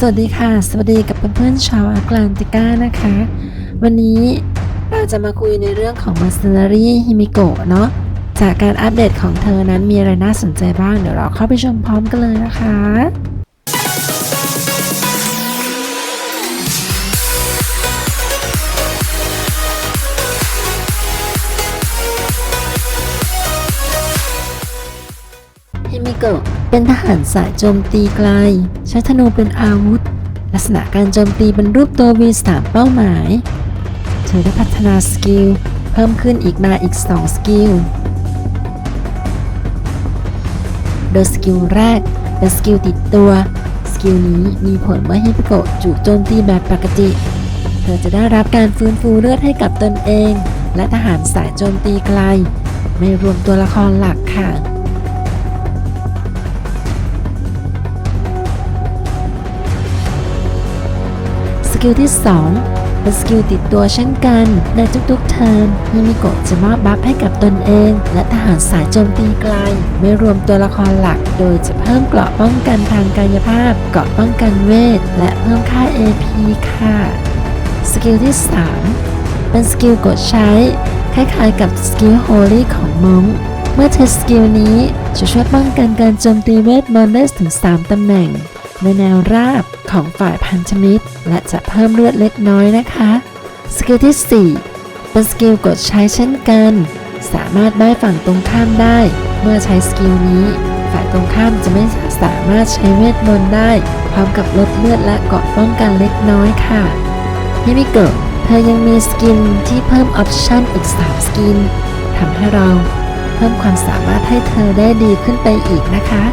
สวัสดีค่ะ สวัสดีกับเพื่อนๆชาวอาแกลนติก้านะคะ วันนี้เราจะมาคุยในเรื่องของมาซ e นารีฮิมิโกะเนาะจากการอัปเดตของเธอนั้นมีอะไรน่าสนใจบ้าง เดี๋ยวเราเข้าไปชมพร้อมกันเลยนะคะ ฮมิโกะเป็นทหารสายโจมตีไกล ใช้ธนูเป็นอาวุธ ลักษณะการโจมตีเป็นรูปตัว V 3เป้าหมาย เธอได้พัฒนาสกิล เพิ่มขึ้นอีกมาอีก 2 สกิล โดยสกิลแรกเป็นสกิลติดตัว สกิลนี้มีผลเมื่อฮิมิโกะจู่โจมตีแบบปกติ เธอจะได้รับการฟื้นฟูเลือดให้กับตนเอง และทหารสายโจมตีไกล ไม่รวมตัวละครหลักค่ะ กิลที่ 2 เป็นสกิลติดตัวเช่นกัน ในทุกๆเทิร์นฮิมิโกะจะมอบบัฟให้กับตนเอง และทหารสายโจมตีไกล ไม่รวมตัวละครหลัก โดยจะเพิ่มเกราะป้องกันทางกายภาพ เกราะป้องกันเวท และเพิ่มค่า AP ค่ะ สกิลที่ 3 เป็นสกิลกดใช้ คล้ายๆกับสกิลโฮลี่ของมงเมื่อใช้สกิลนี้จะช่วยป้องกันการโจมตีเวทมนต์ได้ถึง 3 ตำแหน่ง ในแนวราบของฝ่ายพันธมิตร และจะเพิ่มเลือดเล็กน้อยนะคะสกิลที่ 4 เป็นสกิลกดใช้เช่นกัน สามารถใบ้ฝั่งตรงข้ามได้ เมื่อใช้สกิลนี้ ฝ่ายตรงข้ามจะไม่สามารถใช้เวทมนต์ได้ พร้อมกับลดเลือดและเกาะป้องกันเล็กน้อยค่ะฮิมิโกะเธอยังมีสกินที่เพิ่มออปชั่นอีก 3 สกินทำให้เราเพิ่มความสามารถให้เธอได้ดีขึ้นไปอีกนะคะ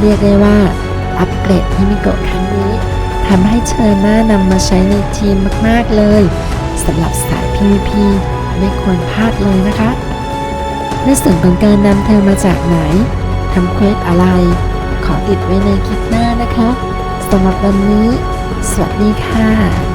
เรียกได้ว่า อัปเกรดฮิมิโกะครั้งนี้ทำให้เชอน่านำมาใช้ในทีมมาก ๆ เลยสำหรับสาย PVP ไม่ควรพลาดเลยนะคะ ในส่วนของการนำเธอมาจากไหนทำเควสอะไร ขอติดไว้ในคลิปหน้านะคะสำหรับวันนี้ สวัสดีค่ะ